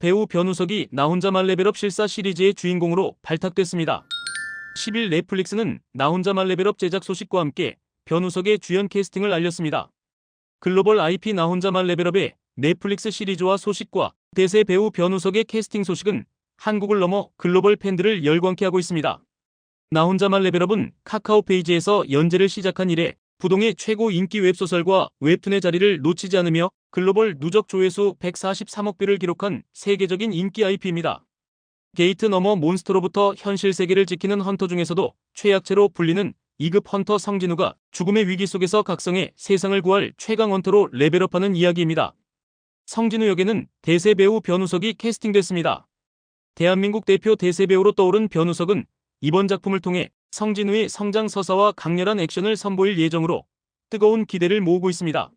배우 변우석이 나 혼자만 레벨업 실사 시리즈의 주인공으로 발탁됐습니다. 10일 넷플릭스는 나 혼자만 레벨업 제작 소식과 함께 변우석의 주연 캐스팅을 알렸습니다. 글로벌 IP 나 혼자만 레벨업의 넷플릭스 시리즈와 소식과 대세 배우 변우석의 캐스팅 소식은 한국을 넘어 글로벌 팬들을 열광케 하고 있습니다. 나 혼자만 레벨업은 카카오 페이지에서 연재를 시작한 이래 부동의 최고 인기 웹소설과 웹툰의 자리를 놓치지 않으며 글로벌 누적 조회수 143억 뷰를 기록한 세계적인 인기 IP입니다. 게이트 너머 몬스터로부터 현실 세계를 지키는 헌터 중에서도 최약체로 불리는 2급 헌터 성진우가 죽음의 위기 속에서 각성해 세상을 구할 최강 헌터로 레벨업하는 이야기입니다. 성진우 역에는 대세 배우 변우석이 캐스팅됐습니다. 대한민국 대표 대세 배우로 떠오른 변우석은 이번 작품을 통해 성진우의 성장 서사와 강렬한 액션을 선보일 예정으로 뜨거운 기대를 모으고 있습니다.